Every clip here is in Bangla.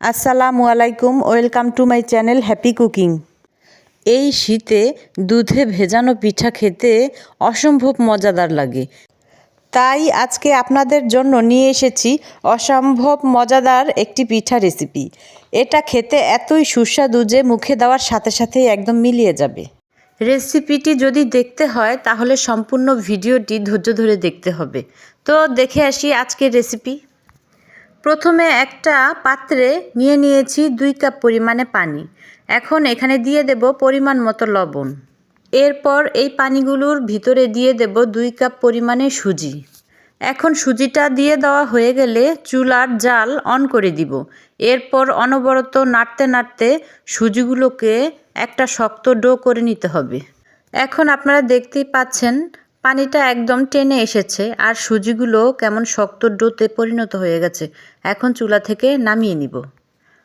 আসসালামু আলাইকুম, welcome to my channel happy cooking. এই শীতে দুধে ভেজানো পিঠা খেতে অসম্ভব মজাদার লাগে। তাই আজকে আপনাদের জন্য নিয়ে এসেছি অসম্ভব মজাদার একটি পিঠা রেসিপি। এটা খেতে এতই সুস্বাদু যে মুখে দেওয়ার সাথে সাথেই একদম মিলিয়ে যাবে। রেসিপিটি যদি দেখতে হয়, তাহলে সম্পূর্ণ ভিডিওটি ধৈর্য ধরে দেখতে হবে। তো দেখে আসি আজকের রেসিপি। প্রথমে একটা পাত্রে নিয়ে নিয়েছি দুই কাপ পরিমাণে পানি। এখন এখানে দিয়ে দেব পরিমাণ মতো লবণ। এরপর এই পানিগুলোর ভিতরে দিয়ে দেব দুই কাপ পরিমাণে সুজি। এখন সুজিটা দিয়ে দেওয়া হয়ে গেলে চুলার জাল অন করে দিব। এরপর অনবরত নাড়তে নাড়তে সুজিগুলোকে একটা শক্ত ডো করে নিতে হবে। এখন আপনারা দেখতেই পাচ্ছেন পানিটা একদম টেনে এসেছে আর সুজিগুলো কেমন শক্ত ডোতে পরিণত হয়ে গেছে। এখন চুলা থেকে নামিয়ে নিব।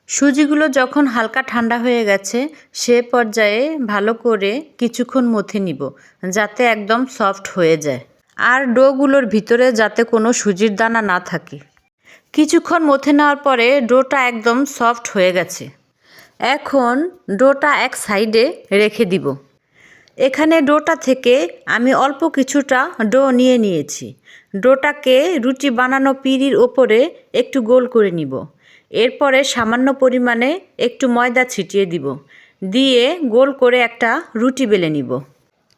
সুজিগুলো যখন হালকা ঠান্ডা হয়ে গেছে, সে পর্যায়ে ভালো করে কিছুক্ষণ মথে নিব, যাতে একদম সফট হয়ে যায়। আর ডোগুলোর ভিতরে যাতে কোনো সুজির দানা না থাকে। কিছুক্ষণ মথে নেওয়ার পরে ডোটা একদম সফট হয়ে গেছে। এখন ডোটা এক সাইডে রেখে দিব। এখানে ডোটা থেকে আমি অল্প কিছুটা ডো নিয়ে নিয়েছি। ডোটাকে রুটি বানানো পিঁড়ির ওপরে একটু গোল করে নিব। এরপরে সামান্য পরিমাণে একটু ময়দা ছিটিয়ে দিব। দিয়ে গোল করে একটা রুটি বেলে নিব।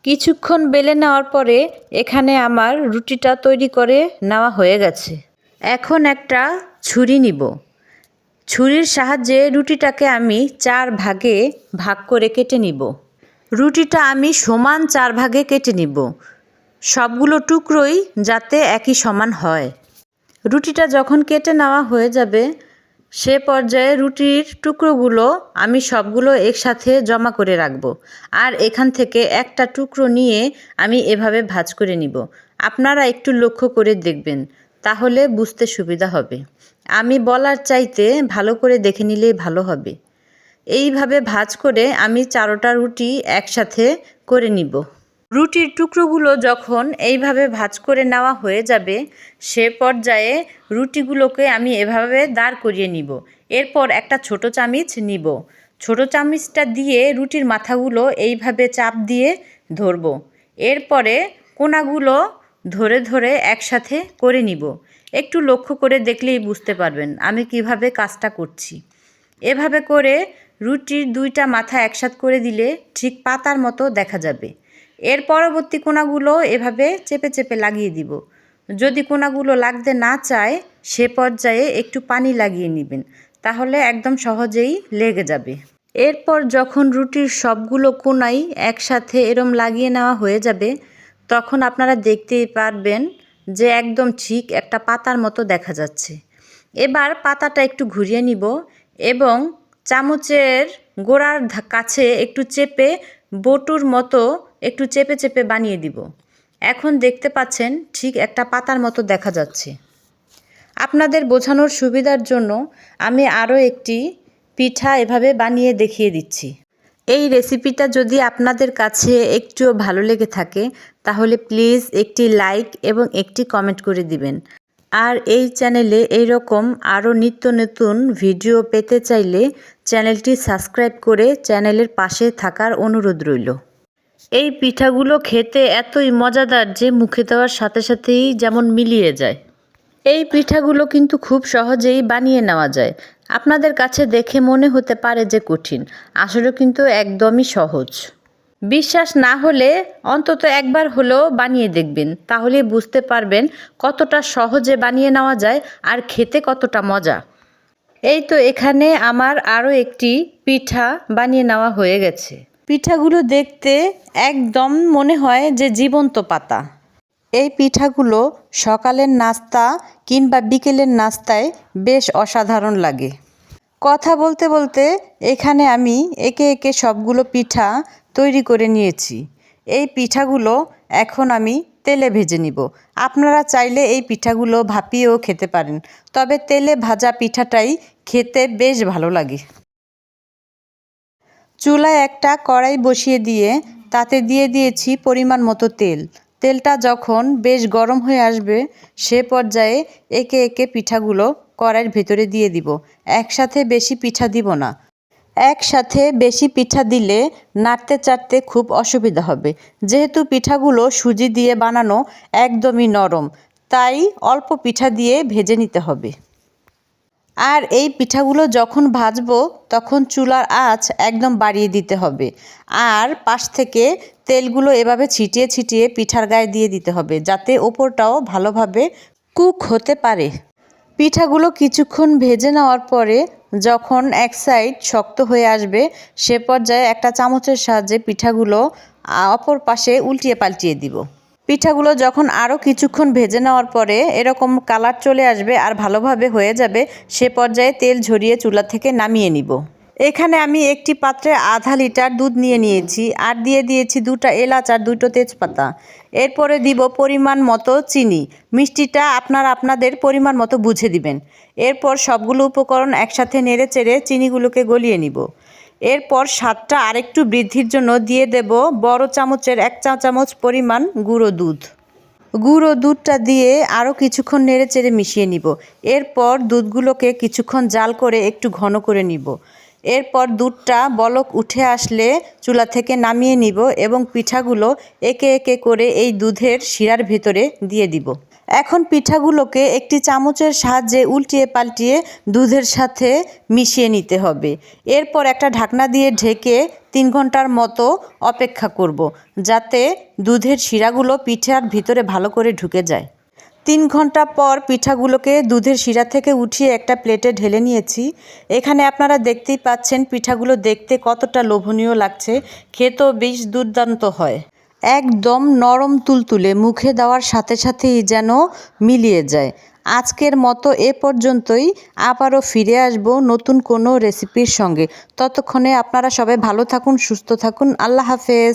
কিছুক্ষণ বেলে নেওয়ার পরে এখানে আমার রুটিটা তৈরি করে নেওয়া হয়ে গেছে। এখন একটা ছুরি নিব। ছুরির সাহায্যে রুটিটাকে আমি চার ভাগে ভাগ করে কেটে নিব। রুটিটা আমি সমান চার ভাগে কেটে নিব। সবগুলো টুকরোই যাতে একই সমান হয়। রুটিটা যখন কেটে নেওয়া হয়ে যাবে, সে পর্যায়ে রুটির টুকরোগুলো আমি সবগুলো একসাথে জমা করে রাখব আর এখান থেকে একটা টুকরো নিয়ে আমি এভাবে ভাজ করে নিব। আপনারা একটু লক্ষ্য করে দেখবেন, তাহলে বুঝতে সুবিধা হবে। আমি বলার চাইতে ভালো করে দেখে নিলেই ভালো হবে। এইভাবে ভাজ করে আমি চারোটা রুটি একসাথে করে নিব। রুটির টুকরোগুলো যখন এইভাবে ভাজ করে নেওয়া হয়ে যাবে, সে পর্যায়ে রুটিগুলোকে আমি এভাবে দাঁড় করিয়ে নিব। এরপর একটা ছোট চামিচ নিব। ছোট চামিচটা দিয়ে রুটির মাথাগুলো এইভাবে চাপ দিয়ে ধরবো। এরপরে কোনাগুলো ধরে ধরে একসাথে করে নিব। একটু লক্ষ্য করে দেখলেই বুঝতে পারবেন আমি কীভাবে কাজটা করছি। এভাবে করে রুটির দুইটা মাথা একসাথ করে দিলে ঠিক পাতার মতো দেখা যাবে। এর পরবর্তী কোনাগুলো এভাবে চেপে চেপে লাগিয়ে দিব। যদি কোনাগুলো লাগতে না চায়, সে পর্যায়ে একটু পানি লাগিয়ে নেবেন, তাহলে একদম সহজেই লেগে যাবে। এরপর যখন রুটির সবগুলো কোনাই একসাথে এরম লাগিয়ে নেওয়া হয়ে যাবে, তখন আপনারা দেখতেই পারবেন যে একদম ঠিক একটা পাতার মতো দেখা যাচ্ছে। এবার পাতাটা একটু ঘুরিয়ে নিব এবং চামচের গোড়ার কাছে একটু চেপে বটুর মতো একটু চেপে চেপে বানিয়ে দিব। এখন দেখতে পাচ্ছেন ঠিক একটা পাতার মতো দেখা যাচ্ছে। আপনাদের বোঝানোর সুবিধার জন্য আমি আরও একটি পিঠা এভাবে বানিয়ে দেখিয়ে দিচ্ছি। এই রেসিপিটা যদি আপনাদের কাছে একটুও ভালো লেগে থাকে, তাহলে প্লিজ একটি লাইক এবং একটি কমেন্ট করে দিবেন। আর এই চ্যানেলে এইরকম আরও নিত্য নতুন ভিডিও পেতে চাইলে চ্যানেলটি সাবস্ক্রাইব করে চ্যানেলের পাশে থাকার অনুরোধ রইল। এই পিঠাগুলো খেতে এতই মজাদার যে মুখে দেওয়ার সাথে সাথেই যেমন মিলিয়ে যায়। এই পিঠাগুলো কিন্তু খুব সহজেই বানিয়ে নেওয়া যায়। আপনাদের কাছে দেখে মনে হতে পারে যে কঠিন। আসলে কিন্তু একদমই সহজ। বিশ্বাস না হলে অন্তত একবার হলেও বানিয়ে দেখবেন তাহলে বুঝতে পারবেন কতটা সহজে বানিয়ে নেওয়া যায় আর খেতে কতটা মজা। এই তো এখানে আমার আরও একটি পিঠা বানিয়ে নেওয়া হয়ে গেছে। পিঠাগুলো দেখতে একদম মনে হয় যে জীবন্ত পাতা। এই পিঠাগুলো সকালের নাস্তা কিংবা বিকেলের নাস্তায় বেশ অসাধারণ লাগে। কথা বলতে বলতে এখানে আমি একে একে সবগুলো পিঠা তৈরি করে নিয়েছি। এই পিঠাগুলো এখন আমি তেলে ভেজে নিব। আপনারা চাইলে এই পিঠাগুলো ভাপিয়েও খেতে পারেন। তবে তেলে ভাজা পিঠাটাই খেতে বেশ ভালো লাগে। চুলায় একটা কড়াই বসিয়ে দিয়ে তাতে দিয়ে দিয়েছি পরিমাণ মতো তেল। তেলটা যখন বেশ গরম হয়ে আসবে, সে পর্যায়ে একে একে পিঠাগুলো কড়াইয়ের ভেতরে দিয়ে দিব। একসাথে বেশি পিঠা দিব না। একসাথে বেশি পিঠা দিলে নাড়তে চাড়তে খুব অসুবিধা হবে। যেহেতু পিঠাগুলো সুজি দিয়ে বানানো একদমই নরম, তাই অল্প পিঠা দিয়ে ভেজে নিতে হবে। আর এই পিঠাগুলো যখন ভাজবো, তখন চুলার আঁচ একদম বাড়িয়ে দিতে হবে। আর পাশ থেকে তেলগুলো এভাবে ছিটিয়ে ছিটিয়ে পিঠার গায়ে দিয়ে দিতে হবে, যাতে ওপরটাও ভালোভাবে কুক হতে পারে। পিঠাগুলো কিছুক্ষণ ভেজে নেওয়ার পরে যখন এক সাইড শক্ত হয়ে আসবে, সে পর্যায়ে একটা চামচের সাহায্যে পিঠাগুলো অপর পাশে উল্টিয়ে পাল্টিয়ে দিব। পিঠাগুলো যখন আরও কিছুক্ষণ ভেজে নেওয়ার পরে এরকম কালার চলে আসবে আর ভালোভাবে হয়ে যাবে, সে পর্যায়ে তেল ঝরিয়ে চুলা থেকে নামিয়ে নিব। এখানে আমি একটি পাত্রে আধা লিটার দুধ নিয়ে নিয়েছি আর দিয়ে দিয়েছি দুটো এলাচ আর দুটো তেজপাতা। এরপরে দিব পরিমাণ মতো চিনি। মিষ্টিটা আপনার আপনাদের পরিমাণ মতো বুঝে দিবেন। এরপর সবগুলো উপকরণ একসাথে নেড়ে চেড়ে চিনিগুলোকে গলিয়ে নিব। এরপর স্বাদটা আরেকটু বৃদ্ধির জন্য দিয়ে দেব বড় চামচের এক চা চামচ পরিমাণ গুঁড়ো দুধ। গুঁড়ো দুধটা দিয়ে আরও কিছুক্ষণ নেড়ে চেড়ে মিশিয়ে নিব। এরপর দুধগুলোকে কিছুক্ষণ জাল করে একটু ঘন করে নিব। এরপর দুধটা বলক উঠে আসলে চুলা থেকে নামিয়ে নিব এবং পিঠাগুলো একে একে করে এই দুধের শিরার ভেতরে দিয়ে দিব। এখন পিঠাগুলোকে একটি চামচের সাহায্যে উল্টিয়ে পাল্টিয়ে দুধের সাথে মিশিয়ে নিতে হবে। এরপর একটা ঢাকনা দিয়ে ঢেকে তিন ঘণ্টার মতো অপেক্ষা করব, যাতে দুধের শিরাগুলো পিঠার ভিতরে ভালো করে ঢুকে যায়। তিন ঘণ্টা পর পিঠাগুলোকে দুধের শিরা থেকে উঠিয়ে একটা প্লেটে ঢেলে নিয়েছি। এখানে আপনারা দেখতেই পাচ্ছেন পিঠাগুলো দেখতে কতটা লোভনীয় লাগছে। খেতেও বেশ দুর্দান্ত হয়। একদম নরম তুলতুলে মুখে দেওয়ার সাথে সাথেই যেন মিলিয়ে যায়। আজকের মতো এ পর্যন্তই। আবারও ফিরে আসব নতুন কোনো রেসিপির সঙ্গে। ততক্ষণে আপনারা সবাই ভালো থাকুন, সুস্থ থাকুন। আল্লাহ হাফেজ।